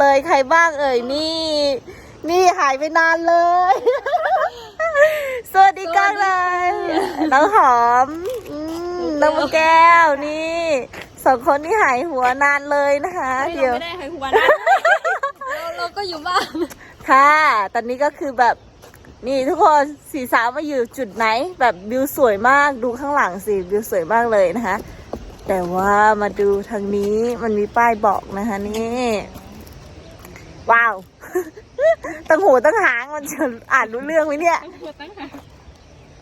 เลยใครบ้างเอ่ยนี่ นี่หายไปนานเลย สวัสดีกันเลยน้องหอมอืมน้องมะแก้วนี่สองคนนี่หายหัวนานเลยนะคะเฮ้ยเดี๋ยวเราไม่ได้หายหัวนะเราเราก็อยู่บ้านค่ะ ตอนนี้ก็คือแบบนี่ทุกคนสีสาวมาอยู่จุดไหน แบบวิวสวยมากดูข้างหลังสิวิวสวยมากเลยนะคะ แต่ว่ามาดูทางนี้มันมีป้ายบอกนะคะนี่ ว้าวตั้งหูตั้งหางมันจะอ่านรู้เรื่องไหมเนี่ยหัวตั้งหา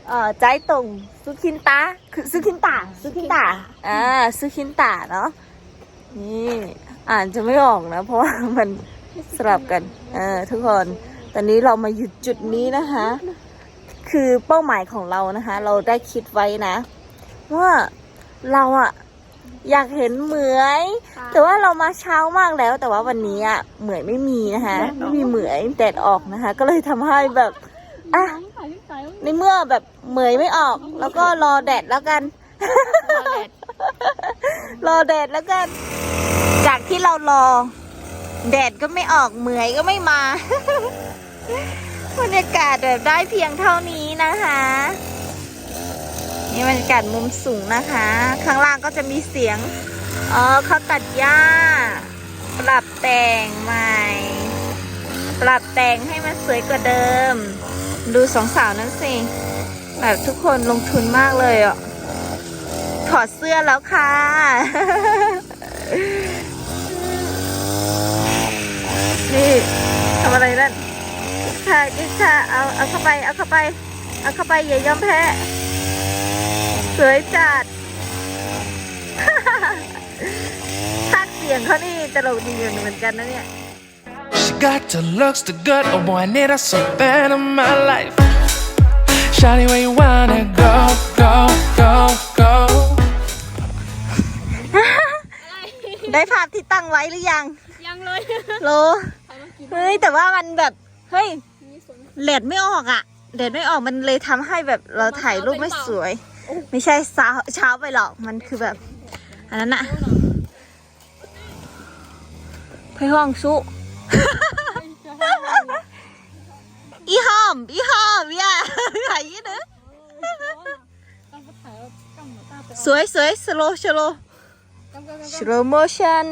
เอ่อใจตรงซุคินตาคือซุคินตาซุคินตาอ่าซุคินตาเนาะนี่อ่านจะไม่ออกนะ เพราะว่ามันสลับกันเออทุกคนตอนนี้เรามาหยุดจุดนี้นะคะ คือเป้าหมายของเรานะคะ เราได้คิดไว้นะ ว่าเราอะ อยากเห็นเหมือยแต่ว่าเรามาเช้ามากแล้ว แต่ว่าวันนี้อะเหมือยไม่มีนะคะ ไม่มีเหมือยแดดออกนะคะ ก็เลยทำให้แบบอะถ่ายถ่ายในเมื่อแบบเหมยไม่ออก แล้วก็รอแดดแล้วกัน รอแดดแล้วกัน จากที่เรารอ แดดก็ไม่ออกเหมยก็ไม่มาบรรยากาศแบบได้เพียงเท่านี้นะคะ นี่บรรยากาศมุมสูงนะคะ ข้างล่างก็จะมีเสียง เออเขาตัดหญ้า ปรับแต่งใหม่ ปรับแต่งให้มันสวยกว่าเดิม ดูสองสาวนั้นสิ แบบทุกคนลงทุนมากเลยอะ ถอดเสื้อแล้วค่ะนี่ทำอะไรนั่นค่ะกิ๊ค่ะเอาเอาเข้าไป เอาเข้าไป เอาเข้าไปอย่ายอมแพ้ สวยจัดภาคเสียงเขานี่ตลกดีอยู่เหมือนกันนะเนี่ย She got the looks, the good. Oh boy, I need her so bad in my life. Shawty, where you wanna go, go, go, go? ได้ภาพที่ตั้งไว้หรือยัง ยังเลยโล เฮ้ย แต่ว่ามันแบบ เฮ้ยเลดไม่ออกอะเลดไม่ออกมันเลยทำให้แบบเราถ่ายรูปไม่สวย ไม่ใช่เช้าเช้าไปหรอกมันคือแบบ อันนั้นอะไปห้องสุอีหอมอีหอมอย่าถ่ายอยี่นะสวยสวยสโลสโลสโลโมชั่น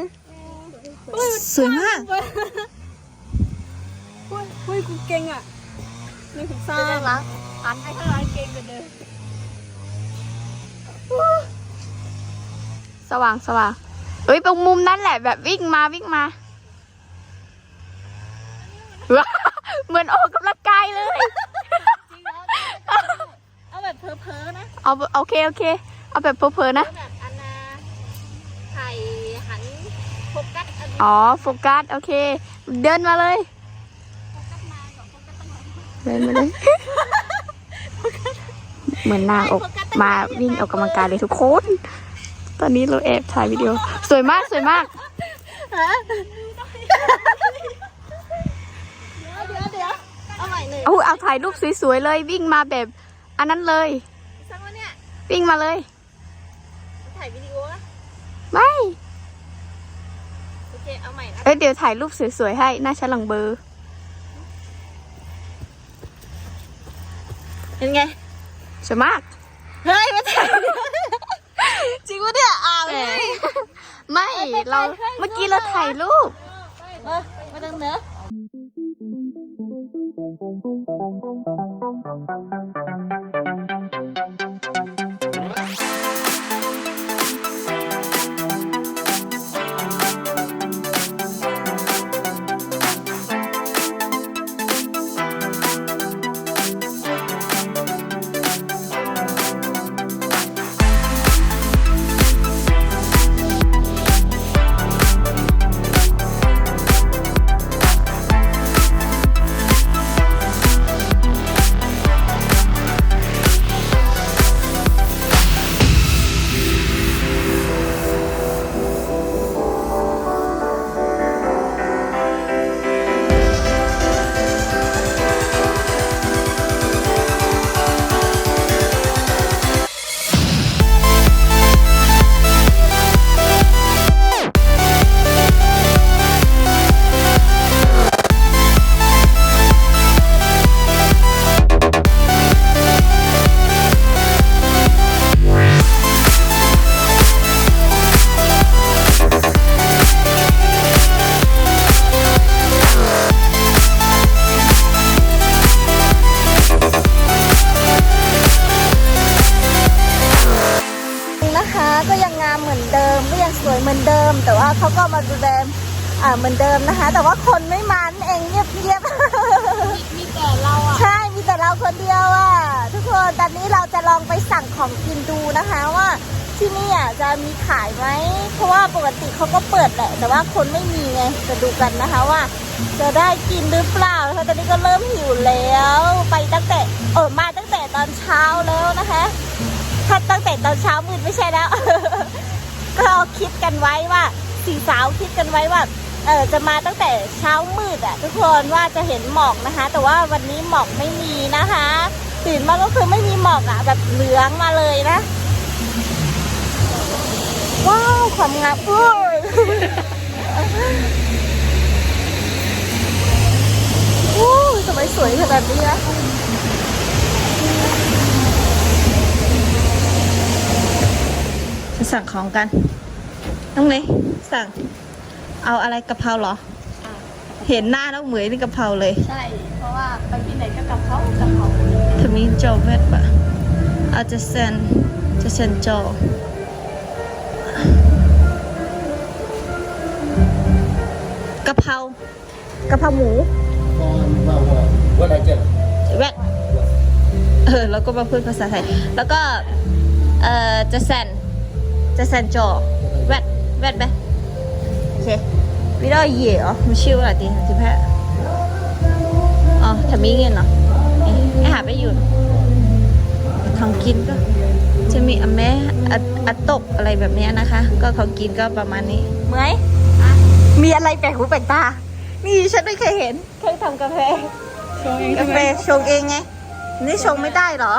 สวยมากเฮ้ยเฮ้ยกูเก่งอะนี่ผมซ่ารักหันไปข้างหลังเก่งกว่าเดิม สว่างสว่างเอ้ยตรงมุมนั้นแหละแบบวิ่งมาวิ่งมาว้าเหมือนออกกำลังกายเลยเอาแบบเพ้อๆนะ เอาโอเคโอเค เอาแบบเพลินๆนะแบบอันนาถ่ายหันโฟกัสอันอ๋อโฟกัสโอเค เดินมาเลยเดินมาเลยเหมือนนางออกมาวิ่งออกกำลังกายเลยทุกคน ตอนนี้เราแอบถ่ายวิดีโอ สวยมากสวยมาก เดี๋ยวเดี๋ยวเอาใหม่หนึ่งเอาเอาถ่ายรูปสวยๆเลย วิ่งมาแบบ อันนั้นเลย สักวันเนี่ยวิ่งมาเลย ถ่ายวิดีโออะไม่ โอเคเอาใหม่นะเอ้ยเดี๋ยวถ่ายรูปสวยๆให้ หน้าชั้นหลังเบอร์เป็นไง สวยมาก เฮ้ยมาถ่ายจ ริงปะเนี่ยอ้าวแหมเฮ้ยไม่ เราเมื่อกี้เราถ่ายรูป มามาดังเนอะ วยเหมือนเดิม แต่ว่าเขาก็มาดูแลอ่าเหมือนเดิมนะคะ แต่ว่าคนไม่มานั่นเองเงียบเงียบๆมีแต่เราอะใช่ มีแต่เราคนเดียวอะทุกคนตอนนี้เราจะลองไปสั่งของกินดูนะคะว่าที่นี่อะจะมีขายไหม เพราะว่าปกติเขาก็เปิดแหละ แต่ว่าคนไม่มีไง จะดูกันนะคะว่า จะได้กินหรือเปล่านะคะตอนนี้ก็เริ่มหิวแล้ว ไปตั้งแต่เออมาตั้งแต่ตอนเช้าแล้วนะคะ ถ้าตั้งแต่ตอนเช้ามืดไม่ใช่แล้ว ก็คิดกันไว้ว่าสี่สาวคิดกันไว้ว่าเออจะมาตั้งแต่เช้ามืดอะทุกคนว่าจะเห็นหมอกนะคะ แต่ว่าวันนี้หมอกไม่มีนะคะ ตื่นมาก็คือไม่มีหมอกอะแบบเหลืองมาเลยนะ ว้าวความงามอุ้ยโอ้ยทำไมสวยขนาดนี้นะจะ สั่งของกัน น้องเนยสั่ง เอาอะไรกะเพราเหรอ เห็นหน้าน้องเหมยนี่กะเพราเลย ใช่ เพราะว่าไปที่ไหนก็กับเขากับเขาทำนี้โจเวตปะเอาจะเซนจะเซนโจกะเพรากะเพราหมู What I get? แวดเออแล้วก็มาพูดภาษาไทย แล้วก็ เอ่อจะแซน จะแซนโจแวดแวดไหมโอเควิดอเหย่เหรอมันชื่อว่าอะไรดีที่แพ้อ๋อทำมีเงินเหรอเอ๊ะไอหาไปอยู่ทองกินก็ จะมีอะแม่อะอะตกอะไรแบบเนี้ยนะคะ ก็ของกินก็ประมาณนี้เมยมีอะไรแปลกหูแปลกตา นี่ฉันไม่เคยเห็นเคยทำกาแฟกาแฟชงเองไง นี่ชงไม่ได้เหรอ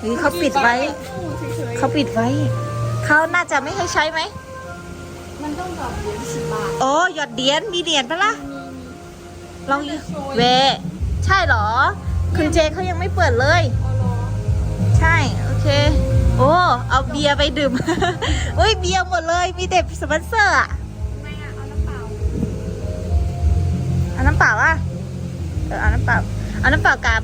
หรือเขาปิดไว้ เขาปิดไว้ เขาน่าจะไม่ให้ใช้ไหม มันต้องดอกเหรียญสิบบาทโอ้หยอดเหรียญมีเหรียญปะล่ะลองดูเว ใช่เหรอ คุณเจเขายังไม่เปิดเลย ใช่ โอเค โอ้ เอาเบียร์ไปดื่มเฮ้ย เบียร์หมดเลย มีแต่สปอนเซอร์อะไม่อะเอาน้ำเปล่าเอาน้ำเปล่าอะเออเอาน้ำเปล่า เอาน้ำเปล่ากับ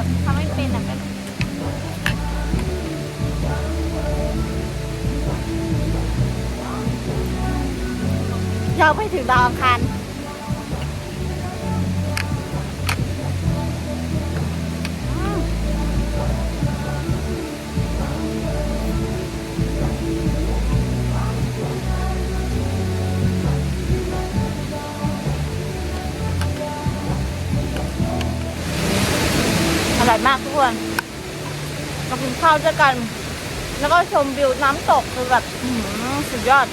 แบบทำไม่เป็นอะก็เราไปถึงดาวอังคาากินข้าวด้วยกัน แล้วก็ชมวิวน้ำตกคือแบบสุดยอด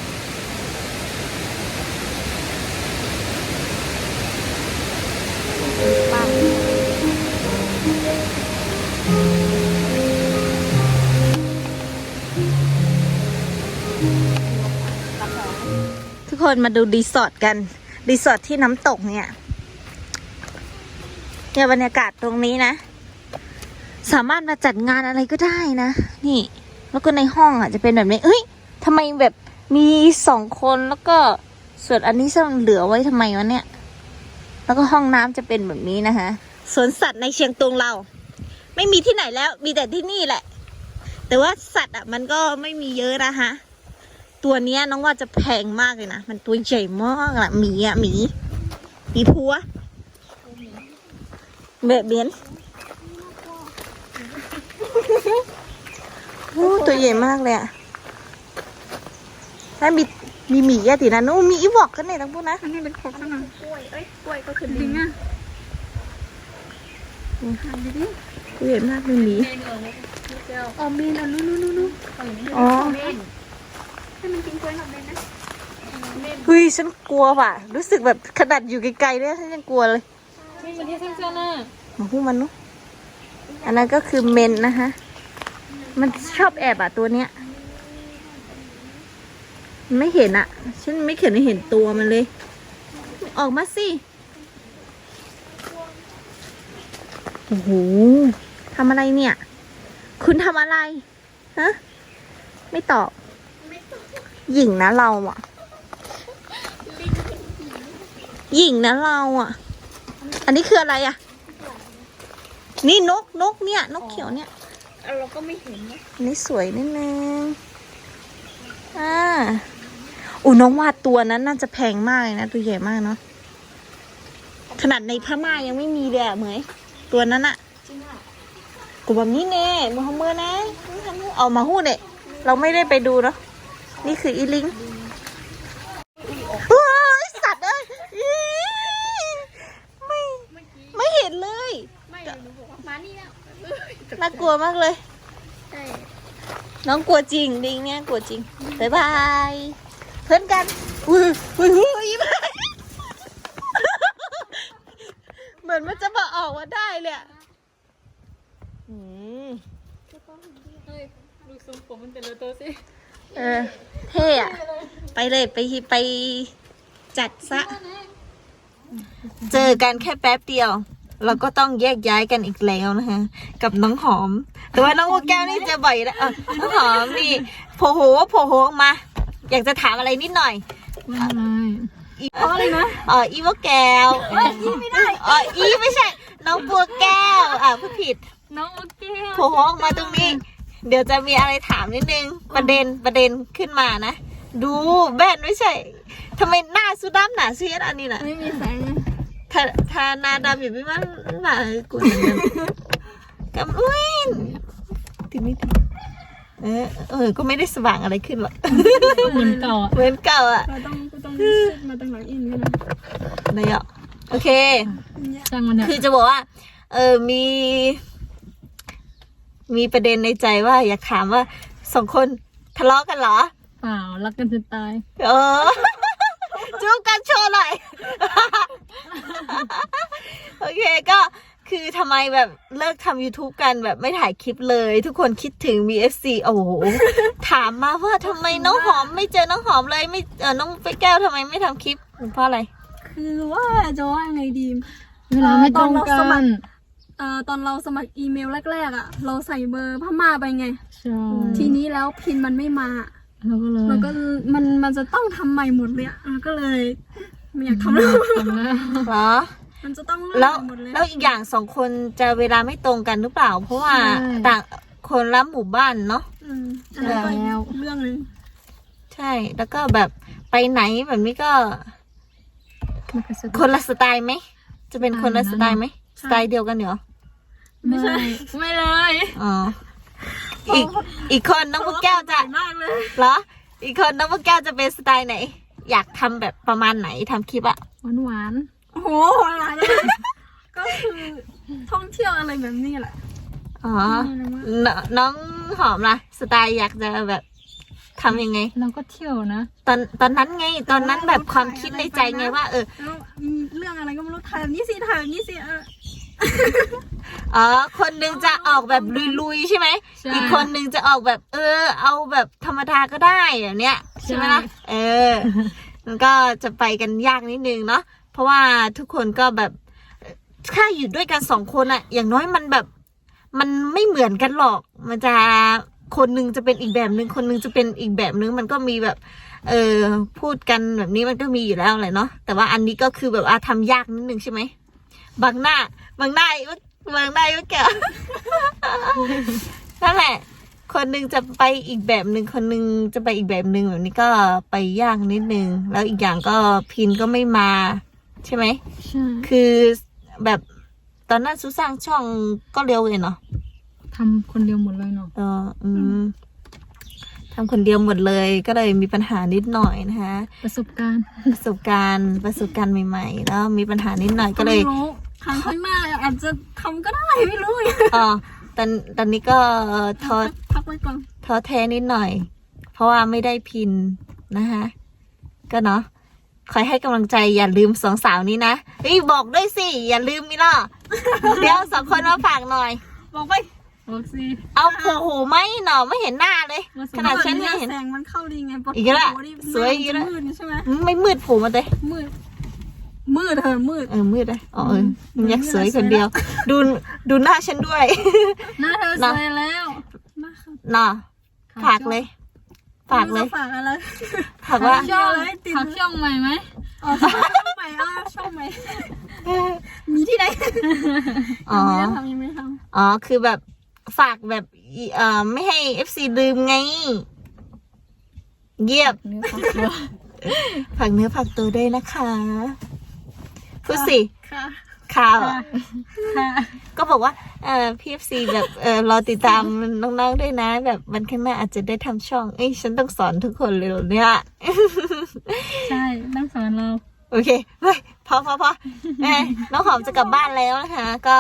ทุกคนมาดูรีสอร์ทกัน รีสอร์ทที่น้ำตกเนี่ยเนี่ยบรรยากาศตรงนี้นะ สามารถมาจัดงานอะไรก็ได้นะ นี่ แล้วก็ในห้องอะจะเป็นแบบนี้เฮ้ยทำไมแบบมีสองคนแล้วก็ส่วนอันนี้ซ่อนเหลือไว้ทำไมวะเนี่ย แล้วก็ห้องน้ำจะเป็นแบบนี้นะคะสวนสัตว์ในเชียงตุงเรา ไม่มีที่ไหนแล้วมีแต่ที่นี่แหละ แต่ว่าสัตว์อะมันก็ไม่มีเยอะนะคะตัวเนี้ยน้องว่าจะแพงมากเลยนะมันตัวใหญ่มากอะหมีอะหมีหมีพัวเบเบียน โอ้ตัวใหญ่มากเลยอะถ้ามีมีหมีอะตินะนู้นมีอีวอกกันเนี่ยทั้งพวกนะอันนี้เป็นขอบขนาดกล้วยเอ้ยกล้วยก็คือลิงอะตัวใหญ่มากเลยหมีอ๋อเมนอะนู้นนู้นนู้นนู้นอ๋อให้มันกินกล้วยหน่อยได้นะเฮ้ยฉันกลัวว่ะ รู้สึกแบบขนาดอยู่ไกลๆเนี่ยฉันยังกลัวเลยนี่มันที่สั้นๆน่ะมาพูดมันนุ อันนั้นก็คือเมนนะคะ มันชอบแอบอะตัวเนี้ย ไม่เห็นอะฉันไม่เห็นเห็นตัวมันเลย ออกมาสิโอ้โหทำอะไรเนี่ย คุณทำอะไรฮะไม่ตอบหญิงนะเราอะหญิงนะเราอะอันนี้คืออะไรอะ นี่นกนกเนี่ย นกเขียวเนี่ยเราก็ไม่เห็นนะอันนี่สวยนิดนึงอ่าอุ้น้องว่าตัวนั้นน่าจะแพงมากเลยนะตัวใหญ่มากเนาะขนาดในพม่ายังไม่มีเลยอะเหมยตัวนั้นอะกูแบบนี้เน่มาทำมือนะเอามาหู้เนี่ยเราไม่ได้ไปดูเนาะนี่คืออีลิงว้ายสัตว์เอ้ยอีไม่ ไม่เห็นเลย ไม่หนูบอกว่ามานี่แล้ว น่ากลัวมากเลยใช่น้องกลัวจริงดิงเนี่ยกลัวจริงบายบาย เพื่อนกันอุ้ยอุ้ยอุ้ยยิ้มเหมือนมันจะมาออกมาได้เลยอะอืมเฮ้ยดูทรงผมมันแต่ละตัวสิเออเท่อะไปเลยไปไปจัดซะ เจอกันแค่แป๊บเดียว เราก็ต้องแยกย้ายกันอีกแล้วนะคะกับน้องหอม แต่ว่าน้องวัวแก้วนี่เจะบ่อยแล้วเออน้องหอมนี่โผล่หัวโผล่หัวออกมา อยากจะถามอะไรนิดหน่อยว่าอะไรอีเพราะอะไรนะเอออีวัวแก้วอีไม่ได้เอออีไม่ใช่ น้องบัวแก้วอะพูดผิด น้องโอเคโผล่หัวออกมาตรงนี้ เดี๋ยวจะมีอะไรถามนิดนึงประเด็นประเด็นขึ้นมานะดูแบนไม่ใช่ทำไมหน้าสุดำหนาเสียดอันนี้น่ะไม่มีแสง ถ้าถ้าหนาดำอยู่พี่มันหนากูเหมือนกันกับอุ้ยติดไม่ติดเออเออ ก็ไม่ได้สว่างอะไรขึ้นหรอกเหมือนเก่าอะเหมือนเก่าอะเราต้องก็ต้องเช็ดมาตั้งหลังอินกันนะนายอะโอเคช่างมันเถคืออะจะบอกว่า เออมี มีประเด็นในใจว่า อยากถามว่าสองคนทะเลาะกันเหรอ เปล่า รักกันจะตาย เออ จูบกันโชว์หน่อย โอเคก็คือทำไมแบบเลิกทำ YouTube กันแบบไม่ถ่ายคลิปเลย ทุกคนคิดถึง VFC โอ้โห ถามมาว่าทำไมน้องหอมไม่เจอน้องหอมเลยไม่เออน้องไปแก้วทำไมไม่ทำคลิปเพราะอะไร คือว่าจะว่ายังไงดีเวลาไม่ตรงตอนเรากัสมัคนรเอ่อตอนเราสมัครอีเมลแรกๆอะ เราใส่เบอร์พม่าไปไง ใช่ ทีนี้แล้วพินมันไม่มา เราก็เลยเราก็มันมันจะต้องทำใหม่หมดเลยอะเราก็เลยไม่อยากทำแล้วทำแล้วเหรอ มันจะต้องแล้วเริ่มใหม่หมดเลย แล้วอีกอย่างสองคนจะเวลาไม่ตรงกันหรือเปล่า เพราะว่าต่างคนละหมู่บ้านเนาะ อืมอันนั้นก็อีกเรื่องหนึงใช่ แล้วก็แบบไปไหนแบบนี้ก็มันก็สุดคนละสไตล์ไหม จะเป็นคนละสไตล์ไหม สไตล์เดียวกันเหรอ ไม่ใช่ ไม่เลย อ๋อ อีกอีกคนน้องพวกแก้วจะมากเลยเหรอ อีกคนน้องพวกแก้วจะเป็นสไตล์ไหน อยากทำแบบประมาณไหนทำคลิปอะหวานหวานโอ้โหอะไรเนี่ยก็คือท่องเที่ยวอะไรแบบนี้แหละอ๋อนน้องหอมล่ะ สไตล์อยากจะแบบทำยังไงๆเราก็เที่ยวนะตอนตอนนั้นไง ตอนนั้นแบบความคิดในใจไงว่า เออ แล้วมีเรื่องอะไรก็ไม่รู้ถ่ายแบบนี้สิถ่ายแบบนี้สิเออ อ๋อ คนหนึงจะออกแบบลุยๆใช่ไหม ใช่อีกคนหนึงจะออกแบบ เออ เอาแบบธรรมดาก็ได้แบบเนี้ยใช่ไหมล่ะเออ มันก็จะไปกันยากนิดนึงเนาะ เพราะว่าทุกคนก็แบบถ้าอยู่ด้วยกันสองคนอะอย่างน้อยมันแบบ มันไม่เหมือนกันหรอก มันจะคนหนึงจะเป็นอีกแบบหนึ่งคนหนึงจะเป็นอีกแบบหนึ่งมันก็มีแบบ เออพูดกันแบบนี้มันก็มีอยู่แล้วแหละเนาะแต่ว่าอันนี้ก็คือแบบอาทำยากนิดนึงใช่ไหมบางหน้า บางหน้าบางหน้าก็แกนั่นแหละ คนหนึงจะไปอีกแบบหนึ่งคนหนึงจะไปอีกแบบหนึ่งแบบนี้ก็ไปยากนิดนึง แล้วอีกอย่างก็พินก็ไม่มา ใช่ไหม ใช่คือแบบตอนนั้นซูสร้างช่องก็เร็วเลยเนาะ ทำคนเดียวหมดเลยเนาะ เอออืมทำคนเดียวหมดเลย ก็เลยมีปัญหานิดหน่อยนะคะ ประสบการณ์ประสบการณ์ประสบการณ์ใหม่ ๆ แล้วมีปัญหานิดหน่อยก็เลยไม่รู้ ครั้งข้างหน้าอาจจะทำก็ได้ไม่รู้อ๋อตอนตอนนี้ก็ท้อพักไว้ก่อนท้อแท้นิดหน่อย เพราะว่าไม่ได้พินนะคะก็เนาะคอยให้กำลังใจอย่าลืมสองสาวนี้นะเฮ้ยบอกด้วยสิ อย่าลืมนี่เนาะเดี๋ยวสองคนมาฝากหน่อย บอกไปบอกสิเอาโอ้โหไม่หนอไม่เห็นหน้าเลย ขนาดฉันยังเห็นแสงมันเข้าดีไงอีกแล้วโนี่สวยอีกแล้วมืดใช่ไหมไม่มืดผูมาเลยมืด มืดเธอมืด เออมืดเลยอ๋อเออมันอยากสวยคนเดียว ดูดูหน้าฉันด้วย หน้าเธอเนสอะวยแล้วมาค่ะเนาะฝากเลยฝากเลยฝากอะไรฝากว่าช่องอะไรติดฝากช่องใหม่ไหมอ๋อช่องใหม่อะช่องใหม่ มีที่ไหนอ๋อยังไม่ได้ทำยังไม่ได้ทอ๋อคือแบบฝากแบบอีเอ่อไม่ให้เอฟซีลืมไง เยียบำเนื้อฝากตัวฝากเนื้อฝากตัวด้วยนะคะ พูดสิค่ะข่าวอะค่ะก็บอกว่าเออพีเอฟซีแบบเออรอติดตามน้องๆด้วยนะ แบบวันข้างหน้าอาจจะได้ทำช่อง เอ้ยฉันต้องสอนทุกคนเลยเหรอเนี่ยใช่ต้องสอนเรา โอเคเฮ้ยพอพอพอเอ้ยน้องหอมจะกลับบ้านแล้วนะคะ ก็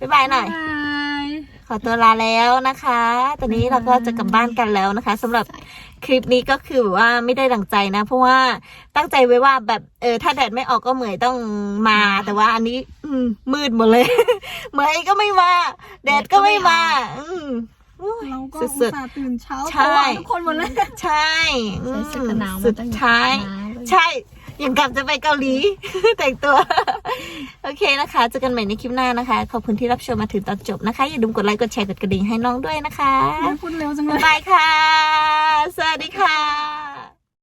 บ๊ายบายหน่อยบาย ขอตัวลาแล้วนะคะ ตอนนี้เราก็จะกลับบ้านกันแล้วนะคะสำหรับคลิปนี้ก็คือแบบว่าไม่ได้ดังใจนะ เพราะว่าตั้งใจไว้ว่าแบบเออถ้าแดดไม่ออกก็เหมยต้องมา แต่ว่าอันนี้ อืมมืดหมดเลย เหมยก็ไม่มา แดดก็ไม่มา อืมอุ้ยเราก็อุตสุดส่าห์ตื่นเช้าใช่เพราะว่าทุกคนหมดเลยๆใช่อืมใส่เสื้อกันหนาวมาสุดตั้งท้ายหนาวเลยใช่ อย่างกับจะไปเกาหลี แต่งตัว โอเคนะคะเจอกันใหม่ในคลิปหน้านะคะ ขอบคุณที่รับชมมาถึงตอนจบนะคะ อย่าลืมกดไลค์กดแชร์กดกระดิ่งให้น้องด้วยนะคะพูดเร็วจังเลยบ๊ายบายค่ะ สวัสดีค่ะ